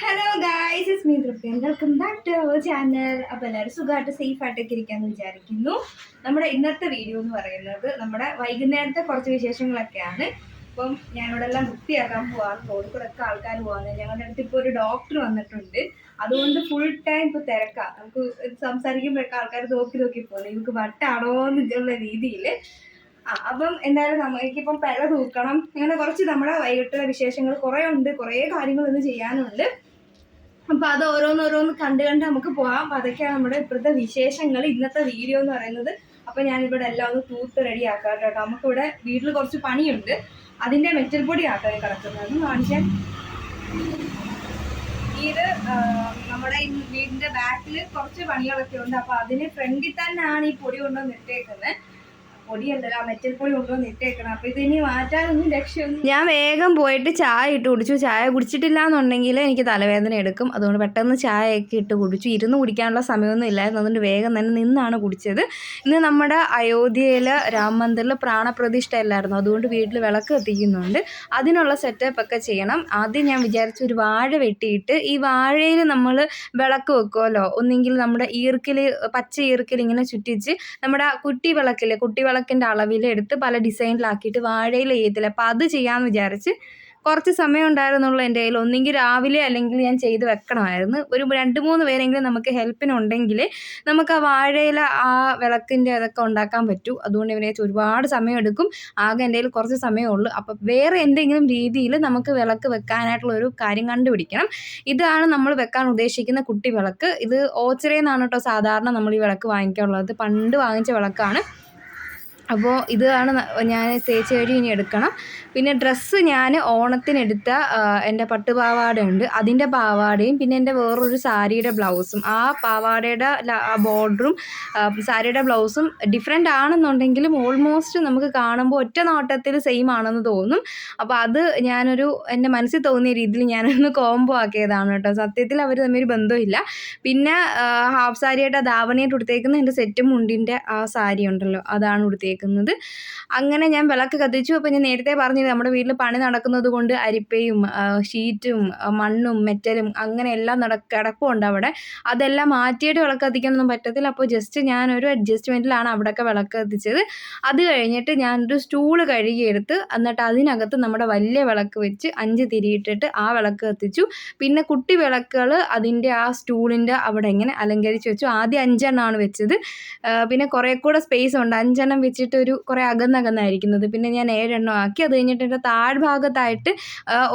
Hello guys is me Tripti welcome back to our channel അപ്പോൾ എല്ലാവരും സുഖമായിട്ട് safe ആയിട്ടൊക്കെ ഇരിക്കാമെന്ന് വിചാരിക്കുന്നു. നമ്മുടെ ഇന്നത്തെ വീഡിയോ എന്ന് പറയുന്നത് നമ്മുടെ വൈകുന്നേരത്തെ കുറച്ച് വിശേഷങ്ങളൊക്കെയാണ്. അപ്പം ഞാനിവിടെ എല്ലാം വൃത്തിയാക്കാൻ പോവാണ്. റോഡിൽ ഒക്കെ ആൾക്കാർ പോവാണ്. ഞങ്ങളുടെ അടുത്ത് ഇപ്പോൾ ഒരു ഡോക്ടർ വന്നിട്ടുണ്ട്. അതുകൊണ്ട് ഫുൾ ടൈം ഇപ്പോൾ തിരക്കാം. നമുക്ക് സംസാരിക്കുമ്പോഴൊക്കെ ആൾക്കാർ നോക്കി നോക്കി പോകുന്നത് ഇവർക്ക് വട്ടാണോ എന്നുള്ള രീതിയിൽ അപ്പം എന്തായാലും നമുക്കിപ്പം പെര തൂക്കണം. അങ്ങനെ കുറച്ച് നമ്മുടെ വൈകിട്ടുള്ള വിശേഷങ്ങൾ കുറേ ഉണ്ട്. കുറേ കാര്യങ്ങൾ ഇന്ന് ചെയ്യാനുണ്ട്. അപ്പൊ അത് ഓരോന്നോരോന്ന് കണ്ട് കണ്ട് നമുക്ക് പോകാം അപ്പൊ അതൊക്കെയാണ് നമ്മുടെ ഇപ്പോഴത്തെ വിശേഷങ്ങൾ ഇന്നത്തെ വീഡിയോ എന്ന് പറയുന്നത്. അപ്പൊ ഞാനിവിടെ എല്ലാം ഒന്ന് തൂത്ത് റെഡി ആക്കാം കേട്ടോ നമുക്കിവിടെ വീട്ടിൽ കുറച്ച് പണിയുണ്ട്. അതിന്റെ മെറ്റൽ പൊടി ആക്കാൻ കിടക്കുന്നത്. കാണിച്ചാൽ ഇത് നമ്മുടെ ഈ വീടിന്റെ ബാക്കിൽ കുറച്ച് പണികളൊക്കെ ഉണ്ട്. അപ്പൊ അതിന് ഫ്രണ്ടിൽ തന്നെയാണ് ഈ പൊടി കൊണ്ടുവന്ന് ഇട്ടേക്കുന്നത്. പൊടിയല്ല മെറ്റൽ പൊടി കൊണ്ടുവന്ന് ഇട്ടേക്കണം. അപ്പൊ ഇത് ഇനി മാറ്റാനൊന്നും രക്ഷയൊന്നും ഞാൻ വേഗം പോയിട്ട് ചായ ഇട്ട് കുടിച്ചു. ചായ കുടിച്ചിട്ടില്ല എന്നുണ്ടെങ്കിൽ എനിക്ക് തലവേദന എടുക്കും. അതുകൊണ്ട് പെട്ടെന്ന് ചായയൊക്കെ ഇട്ട് കുടിച്ചു. ഇരുന്ന് കുടിക്കാനുള്ള സമയമൊന്നും ഇല്ലായിരുന്നു. അതുകൊണ്ട് വേഗം തന്നെ നിന്നാണ് കുടിച്ചത്. ഇന്ന് നമ്മുടെ അയോധ്യയിൽ രാം മന്ദിറിൽ പ്രാണപ്രതിഷ്ഠ അല്ലായിരുന്നു. അതുകൊണ്ട് വീട്ടിൽ വിളക്ക് കത്തിക്കുന്നുണ്ട്. അതിനുള്ള സെറ്റപ്പ് ഒക്കെ ചെയ്യണം. ആദ്യം ഞാൻ വിചാരിച്ചു ഒരു വാഴ വെട്ടിയിട്ട് ഈ വാഴയിൽ നമ്മൾ വിളക്ക് വെക്കുമല്ലോ ഒന്നെങ്കിൽ നമ്മുടെ ഈർക്കിൽ പച്ച ഈർക്കിൽ ഇങ്ങനെ ചുറ്റിച്ച് നമ്മുടെ കുട്ടി വിളക്കില്ലേ? കുട്ടി അളവിൽ എടുത്ത് പല ഡിസൈനിലാക്കിയിട്ട് വാഴയിൽ ചെയ്യത്തില്ല. അപ്പം അത് ചെയ്യാമെന്ന് വിചാരിച്ച് കുറച്ച് സമയം ഉണ്ടായിരുന്നുള്ളൂ എന്റെ കയ്യിൽ. ഒന്നെങ്കിൽ രാവിലെ അല്ലെങ്കിൽ ഞാൻ ചെയ്ത് വെക്കണമായിരുന്നു. ഒരു രണ്ട് മൂന്ന് പേരെങ്കിലും നമുക്ക് ഹെൽപ്പിനുണ്ടെങ്കിൽ നമുക്ക് ആ വാഴയില ആ വിളക്കിന്റെ അതൊക്കെ ഉണ്ടാക്കാൻ പറ്റൂ. അതുകൊണ്ട് ഇവനെ ഒരുപാട് സമയം എടുക്കും. ആകെ എന്റെ കയ്യിൽ കുറച്ച് സമയമേ ഉള്ളൂ. അപ്പോൾ വേറെ എന്തെങ്കിലും രീതിയിൽ നമുക്ക് വിളക്ക് വെക്കാനായിട്ടുള്ള ഒരു കാര്യം കണ്ടുപിടിക്കണം. ഇതാണ് നമ്മൾ വെക്കാൻ ഉദ്ദേശിക്കുന്ന കുട്ടി വിളക്ക്. ഇത് ഓച്ചറയിൽ നിന്നാണ് കേട്ടോ സാധാരണ നമ്മൾ ഈ വിളക്ക് വാങ്ങിക്കാറുള്ളത്. പണ്ട് വാങ്ങിച്ച വിളക്കാണ്. അപ്പോൾ ഇതാണ് ഞാൻ തേച്ച് കഴുകി ഇനി എടുക്കണം. പിന്നെ ഡ്രസ്സ് ഞാൻ ഓണത്തിനെടുത്ത എന്റെ എന്റെ പട്ടുപാവാടയുണ്ട്. അതിന്റെ പാവാടയും പിന്നെ എന്റെ വേറൊരു സാരിയുടെ ബ്ലൗസും. ആ പാവാടയുടെ ബോർഡറും സാരിയുടെ ബ്ലൗസും ഡിഫറെന്റ് ആണെന്നുണ്ടെങ്കിലും ഓൾമോസ്റ്റ് നമുക്ക് കാണുമ്പോൾ ഒറ്റ നോട്ടത്തിൽ സെയിം ആണെന്ന് തോന്നും. അപ്പോൾ അത് ഞാനൊരു എന്റെ മനസ്സിൽ തോന്നിയ രീതിയിൽ ഞാനൊന്ന് കോംബോ ആക്കിയതാണ് കേട്ടോ. സത്യത്തിൽ അവർ തമ്മിൽ ബന്ധമില്ല. പിന്നെ ഹാഫ് സാരിയായിട്ട് ആ ധാവണിയായിട്ട് ഉടുത്തേക്കുന്ന എന്റെ സെറ്റും മുണ്ടിന്റെ ആ സാരി ഉണ്ടല്ലോ അതാണ് ഉടുത്തേക്കുന്നത് അങ്ങനെ ഞാൻ വിളക്ക് കത്തിച്ചു. അപ്പോൾ ഞാൻ നേരത്തെ പറഞ്ഞത് നമ്മുടെ വീട്ടിൽ പണി നടക്കുന്നത് കൊണ്ട് അരിപ്പയും ഷീറ്റും മണ്ണും മെറ്റലും അങ്ങനെ എല്ലാം നട കിടപ്പുണ്ട് അവിടെ. അതെല്ലാം മാറ്റിയിട്ട് വിളക്ക് കത്തിക്കാനൊന്നും പറ്റത്തില്ല. അപ്പോൾ ജസ്റ്റ് ഞാനൊരു അഡ്ജസ്റ്റ്മെന്റിലാണ് അവിടെയൊക്കെ വിളക്ക് കത്തിച്ചത്. അത് കഴിഞ്ഞിട്ട് ഞാനൊരു സ്റ്റൂൾ കഴുകിയെടുത്ത് എന്നിട്ട് അതിനകത്ത് നമ്മുടെ വലിയ വിളക്ക് വെച്ച് അഞ്ച് തിരിയിട്ടിട്ട് ആ വിളക്ക് കത്തിച്ചു. പിന്നെ കുട്ടി വിളക്കുകൾ അതിന്റെ ആ സ്റ്റൂളിന്റെ അവിടെ ഇങ്ങനെ അലങ്കരിച്ച് വെച്ചു. ആദ്യം അഞ്ചെണ്ണമാണ് വെച്ചത്. പിന്നെ കുറേ കൂടെ സ്പേസ് ഉണ്ട്. അഞ്ചെണ്ണം വെച്ചിട്ട് ഒരു കുറേ അകന്നകന്നായിരിക്കുന്നത് പിന്നെ ഞാൻ ഏഴെണ്ണം ആക്കി. അത് കഴിഞ്ഞിട്ട് എന്റെ താഴ്ഭാഗത്തായിട്ട്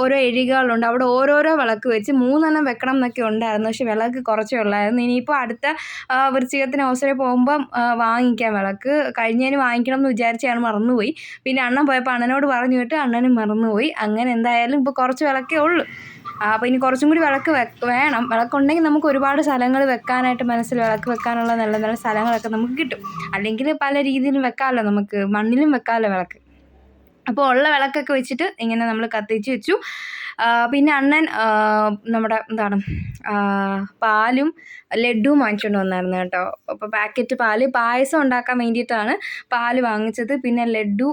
ഓരോ എഴികളുണ്ട് അവിടെ ഓരോരോ വിളക്ക് വെച്ച് മൂന്നെണ്ണം വെക്കണം എന്നൊക്കെ ഉണ്ടായിരുന്നു. പക്ഷെ വിളക്ക് കുറച്ചേ ഉള്ളായിരുന്നു. ഇനിയിപ്പോൾ അടുത്ത വൃശ്ചികത്തിന് അവസരം പോകുമ്പം വാങ്ങിക്കാം വിളക്ക്. കഴിഞ്ഞതിന് വാങ്ങിക്കണം എന്ന് വിചാരിച്ചാണ് മറന്നുപോയി. പിന്നെ അണ്ണൻ പോയപ്പോൾ അണ്ണനോട് പറഞ്ഞു വിട്ട് അണ്ണനും മറന്നുപോയി. അങ്ങനെ എന്തായാലും ഇപ്പോൾ കുറച്ച് വിളക്കേ ഉള്ളൂ. അപ്പോൾ ഇനി കുറച്ചും കൂടി വിളക്ക് വേണം. വിളക്കുണ്ടെങ്കിൽ നമുക്ക് ഒരുപാട് സ്ഥലങ്ങൾ വെക്കാനായിട്ട് മനസ്സിൽ വിളക്ക് വെക്കാനുള്ള നല്ല നല്ല സ്ഥലങ്ങളൊക്കെ നമുക്ക് കിട്ടും. അല്ലെങ്കിൽ പല രീതിയിലും വെക്കാമല്ലോ നമുക്ക്. മണ്ണിലും വെക്കാമല്ലോ വിളക്ക്. അപ്പോൾ ഉള്ള വിളക്കൊക്കെ വെച്ചിട്ട് ഇങ്ങനെ നമ്മൾ കത്തിച്ച് വെച്ചു. പിന്നെ അണ്ണൻ നമ്മുടെ എന്താണ് പാലും ലഡുവും വാങ്ങിച്ചുകൊണ്ട് വന്നായിരുന്നു കേട്ടോ. അപ്പോൾ പാക്കറ്റ് പാൽ പായസം ഉണ്ടാക്കാൻ വേണ്ടിയിട്ടാണ് പാൽ വാങ്ങിച്ചത്. പിന്നെ ലഡു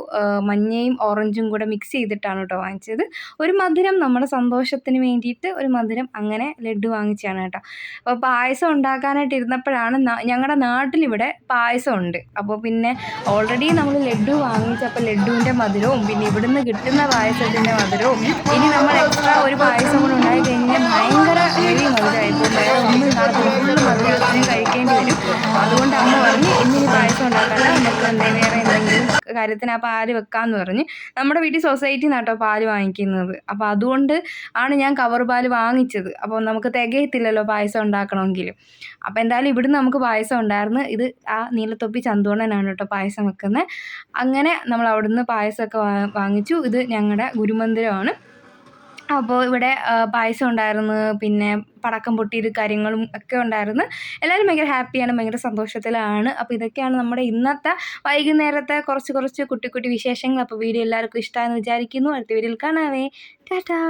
മഞ്ഞയും ഓറഞ്ചും കൂടെ മിക്സ് ചെയ്തിട്ടാണ് കേട്ടോ വാങ്ങിച്ചത്. ഒരു മധുരം നമ്മുടെ സന്തോഷത്തിന് വേണ്ടിയിട്ട് ഒരു മധുരം അങ്ങനെ ലഡു വാങ്ങിച്ചാണ് കേട്ടോ. അപ്പോൾ പായസം ഉണ്ടാക്കാനായിട്ട് ഇരുന്നപ്പോഴാണ് ഞങ്ങളുടെ നാട്ടിലിവിടെ പായസം ഉണ്ട് അപ്പോൾ പിന്നെ ഓൾറെഡി നമ്മൾ ലഡു വാങ്ങിച്ചപ്പോൾ ലഡുവിന്റെ മധുരവും പിന്നെ ഇവിടുന്ന് കിട്ടുന്ന പായസത്തിന്റെ മധുരവും ഇനി നമ്മൾ എക്സ്ട്രാ ഒരു പായസം കൂടെ ഉണ്ടായി കഴിഞ്ഞാൽ ഭയങ്കര ഹെവി മധുരമായിരിക്കും വേറെ ഒന്നും കാണത്തില്ല ഫുള്ള് മധുരത്തിന് കഴിക്കേണ്ടി വരും. അതുകൊണ്ട് അമ്മ പറഞ്ഞ് ഇന്നിനി പായസം ഉണ്ടാക്കണ്ട നമുക്ക് എന്തെങ്കിലും വേറെ എന്തെങ്കിലും കാര്യത്തിന് ആ പാൽ വെക്കാന്ന് പറഞ്ഞ് നമ്മുടെ വീട്ടിൽ സൊസൈറ്റി നിന്നാട്ടോ പാൽ വാങ്ങിക്കുന്നത്. അപ്പോൾ അതുകൊണ്ട് ആണ് ഞാൻ കവർ പാൽ വാങ്ങിച്ചത്. അപ്പോൾ നമുക്ക് തികയത്തില്ലല്ലോ പായസം ഉണ്ടാക്കണമെങ്കിലും അപ്പോൾ എന്തായാലും ഇവിടുന്ന് നമുക്ക് പായസം ഉണ്ടായിരുന്നു. ഇത് ആ നീലത്തൊപ്പി ചന്തോണനാണ് കേട്ടോ പായസം വെക്കുന്നത്. അങ്ങനെ നമ്മൾ അവിടുന്ന് പായസമൊക്കെ വാങ്ങിച്ചു. ഇത് ഞങ്ങളുടെ ഗുരുമന്ദിരമാണ്. അപ്പോൾ ഇവിടെ പായസം ഉണ്ടായിരുന്നു പിന്നെ പടക്കം പൊട്ടിയത് കാര്യങ്ങളും ഒക്കെ ഉണ്ടായിരുന്നു. എല്ലാവരും ഭയങ്കര ഹാപ്പിയാണ് ഭയങ്കര സന്തോഷത്തിലാണ്. അപ്പോൾ ഇതൊക്കെയാണ് നമ്മുടെ ഇന്നത്തെ വൈകുന്നേരത്തെ കുറച്ച് കുറച്ച് കുട്ടി കുട്ടി വിശേഷങ്ങൾ. അപ്പോൾ വീഡിയോ എല്ലാവർക്കും ഇഷ്ടമാണെന്ന് വിചാരിക്കുന്നു. അടുത്ത വീഡിയോയിൽ കാണാവേ. ടാറ്റാ!